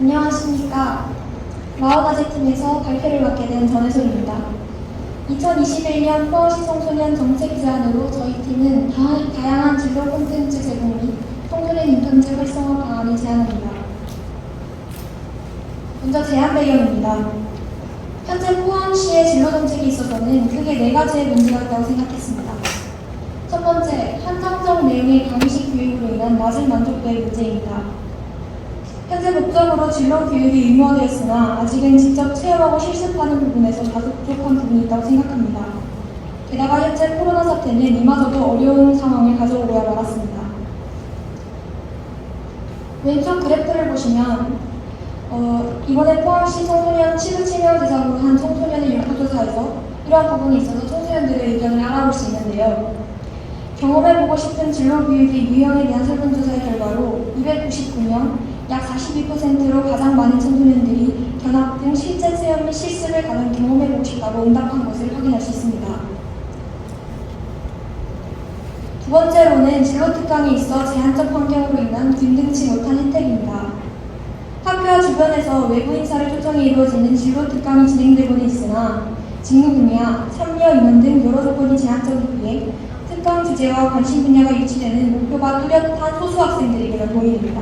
안녕하십니까. 마오가제팀에서 발표를 맡게 된 전혜솔입니다. 2021년 포항시 청소년 정책 제안으로 저희 팀은 다, 다양한 진로 콘텐츠 제공 및 청소년 인턴즈 활성화 방안을 제안합니다. 먼저 제안 배경입니다. 현재 포항시의 진로 정책에 있어서는 크게 네 가지의 문제가 있다고 생각했습니다. 첫 번째, 한정적 내용의 강의식 교육으로 인한 낮은 만족도의 문제입니다. 현재 법적으로 진로 교육이 의무화되었으나 아직은 직접 체험하고 실습하는 부분에서 다소 부족한 부분이 있다고 생각합니다. 게다가 현재 코로나 사태는 이마저도 어려운 상황을 가져오고야 말았습니다. 왼쪽 그래프를 보시면 어, 이번에 포항시 청소년 77명 대상으로 한 청소년의 연구조사에서 이러한 부분이 있어서 청소년들의 의견을 알아볼 수 있는데요. 경험해보고 싶은 진로 교육의 유형에 대한 설문조사의 결과로 299명, 약 42%로 가장 많은 청소년들이 견학 등 실제 체험 및 실습을 가능 경험해보고 싶다고 응답한 것을 확인할 수 있습니다. 두 번째로는 진로 특강에 있어 제한적 환경으로 인한 균등치 못한 혜택입니다. 학교와 주변에서 외부 인사를 초청해 이루어지는 진로 특강이 진행되고는 있으나 직무 분야, 참여 인원 등 여러 조건이 제한적이기에 특강 주제와 관심 분야가 일치되는 목표가 뚜렷한 소수 도움이 됩니다.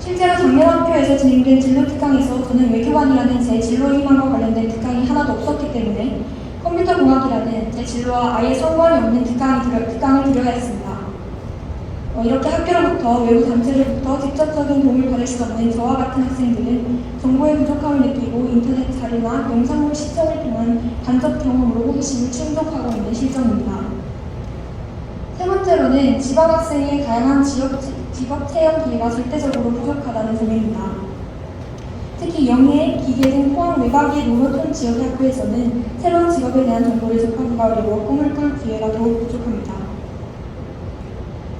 실제로 작년 학교에서 진행된 진로 특강에서 저는 외교관이라는 제 진로 희망과 관련된 특강이 하나도 없었기 때문에 컴퓨터 공학이라는 제 진로와 아예 상관이 없는 특강이 들어, 특강을 들어야 했습니다. 어, 이렇게 학교로부터 외부 단체로부터 직접적인 도움을 받을 수 없는 저와 같은 학생들은 정보의 부족함을 느끼고 인터넷 자료나 영상물 시청을 통한 간접 경험으로 호기심을 충족하고 있는 실정입니다. 세 번째로는 지방 학생의 다양한 지역, 직업 체험 기회가 절대적으로 부족하다는 점입니다. 특히 영예, 기계 등 포항 외곽의 노노톤 지역의 학교에서는 새로운 직업에 대한 정보를 접하기가 어려워 꿈을 꿀 기회가 더욱 부족합니다.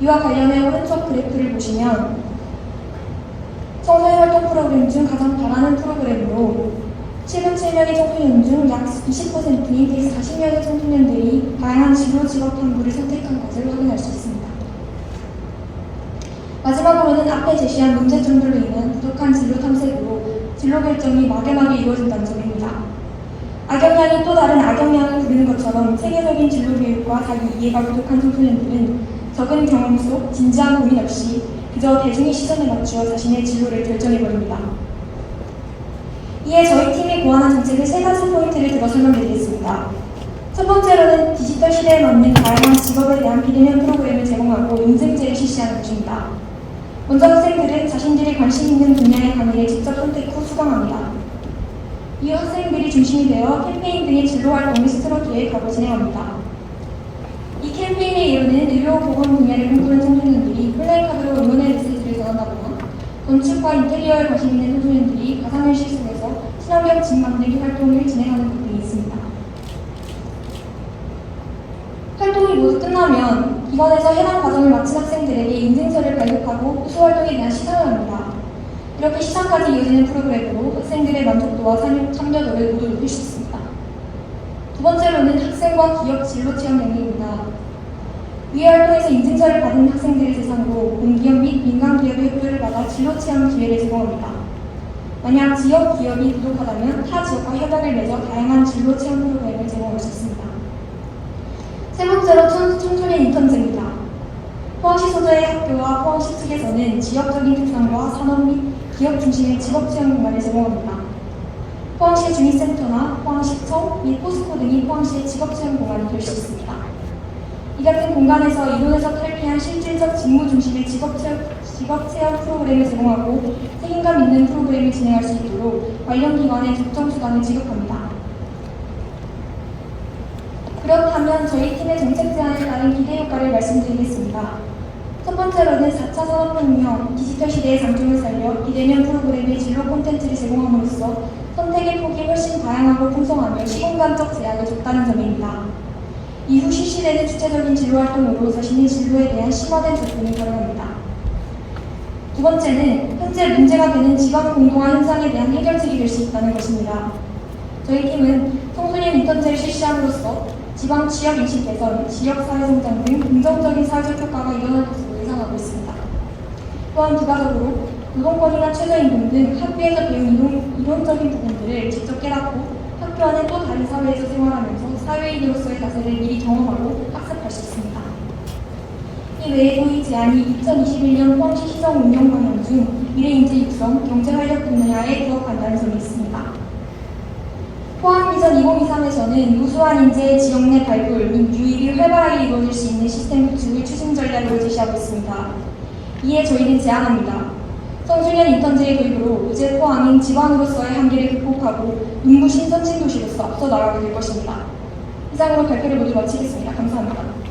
이와 관련해 오른쪽 그래프를 보시면 청소년 활동 프로그램 중 가장 바라는 프로그램으로 77명의 청소년 중 약 20%인 140명의 청소년들이 다양한 진로 직업 탐구를 선택한 것을 확인할 수 있습니다. 마지막으로는 앞에 제시한 문제점들로 인한 부족한 진로 탐색으로 진로 결정이 막연하게 이루어진다는 점입니다. 악영향이 또 다른 악영향을 부르는 것처럼 세계적인 진로 교육과 자기 이해가 부족한 청소년들은 적은 경험 속 진지한 고민 없이 그저 대중의 시선에 맞추어 자신의 진로를 결정해버립니다. 이에 저희 팀이 고안한 정책을 세 가지 포인트를 들어 설명드리겠습니다. 첫 번째로는 디지털 시대에 맞는 다양한 직업에 대한 비대면 프로그램을 제공하고 인증제를 실시하는 것입니다. 먼저 학생들은 자신들이 관심 있는 분야의 강의를 직접 선택 후 수강합니다. 이 학생들이 중심이 되어 캠페인 등의 진로 활동을 스스로 기획하고 진행합니다. 이 캠페인의 이유는 의료 보건 분야를 꿈꾸는 청소년들이 플래카드로 응원의 메시지를 전한다거나 건축과 인테리어에 관심 있는 청소년들이 가상현실 속에서 친환경 집 만들기 활동을 진행하는 등이 있습니다. 활동이 모두 끝나면 기관에서 해당 과정을 마친 학생들에게 인증서를 발급하고 후수 활동에 대한 시상을 합니다. 이렇게 시상까지 이어지는 프로그램으로 학생들의 만족도와 참- 참여도를 모두 높일 수 있습니다. 두 번째로는 학생과 기업 진로 체험 영역입니다. 위 활동에서 인증서를 받은 학생들을 대상으로 공기업 및 민간 기업의 협조를 받아 진로 체험 기회를 제공합니다. 만약 지역 기업이 부족하다면 타 지역과 협약을 맺어 다양한 진로 체험 프로그램을 제공할 수 있습니다. 세 번째로 청, 청소년 인턴제입니다. 포항시 소재의 학교와 포항시 측에서는 지역적인 특성과 산업 및 기업 중심의 직업 체험 공간을 제공합니다. 포항시 주민센터나 포항시청 및 포스코 등이 포항시의 직업 체험 공간이 될 수 있습니다. 이 같은 공간에서 이론에서 탈피한 실질적 직무 중심의 직업 체험, 직업 체험 프로그램을 제공하고 책임감 있는 프로그램을 진행할 수 있도록 관련 기관에 적정 수단을 지급합니다. 그렇다면 저희 팀의 정책 제안에 따른 기대 효과를 말씀드리겠습니다. 첫 번째로는 4차 산업혁명, 디지털 시대의 장점을 살려 비대면 프로그램의 진로 콘텐츠를 제공함으로써 선택의 폭이 훨씬 다양하고 풍성하며 시공간적 제약이 적다는 점입니다. 이후 실시되는 주체적인 진로 활동으로 자신의 진로에 대한 심화된 접근이 가능합니다. 두 번째는 현재 문제가 되는 지방 공동화 현상에 대한 해결책이 될 수 있다는 것입니다. 저희 팀은 청소년 인턴제를 실시함으로써 지방 취업 인식 개선, 지역 사회 성장 등 긍정적인 사회적 효과가 일어날 것으로 예상하고 있습니다. 또한 부가적으로 노동권이나 최저임금 등 학교에서 배운 이론, 이론적인 부분들을 직접 깨닫고 학교 안에 또 다른 사회에서 생활하면서 사회인으로서의 자세를 미리 경험하고 학습할 수 있습니다. 이 외에도 이 제안이 2021년 포항시 시정 운영 방향 중 미래인재 육성, 경제활력 분야에 부합한다는 점이 있습니다. 포항 비전 2023에서는 우수한 인재의 지역 내 발굴 및 유입이 활발하게 이루어질 수 있는 시스템 구축을 추진 전략으로 제시하고 있습니다. 이에 저희는 제안합니다. 청소년 인턴제의 도입으로 우제 포항인 지방으로서의 한계를 극복하고 인구 신선 신도시로서 앞서 나가게 될 것입니다. 이상으로 발표를 모두 마치겠습니다. 감사합니다.